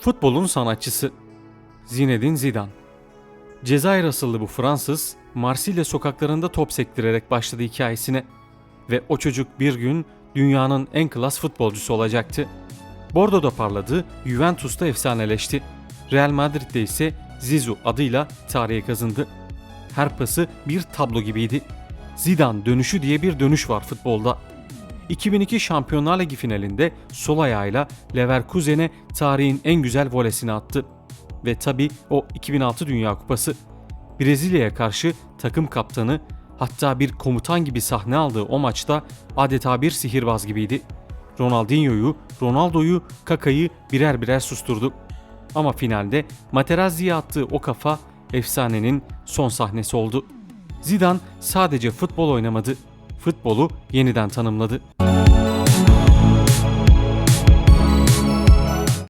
Futbolun sanatçısı Zinedine Zidane Cezayir asıllı bu Fransız, Marsilya sokaklarında top sektirerek başladı hikayesine ve o çocuk bir gün dünyanın en klas futbolcusu olacaktı. Bordo'da parladı, Juventus'ta efsaneleşti. Real Madrid'de ise Zizou adıyla tarihe kazındı. Her pası bir tablo gibiydi. Zidane dönüşü diye bir dönüş var futbolda. 2002 Şampiyonlar Ligi finalinde sol ayağıyla Leverkusen'e tarihin en güzel volesini attı. Ve tabi o 2006 Dünya Kupası. Brezilya'ya karşı takım kaptanı hatta bir komutan gibi sahne aldığı o maçta adeta bir sihirbaz gibiydi. Ronaldinho'yu, Ronaldo'yu, Kaka'yı birer birer susturdu. Ama finalde Materazzi'ye attığı o kafa efsanenin son sahnesi oldu. Zidane sadece futbol oynamadı, futbolu yeniden tanımladı.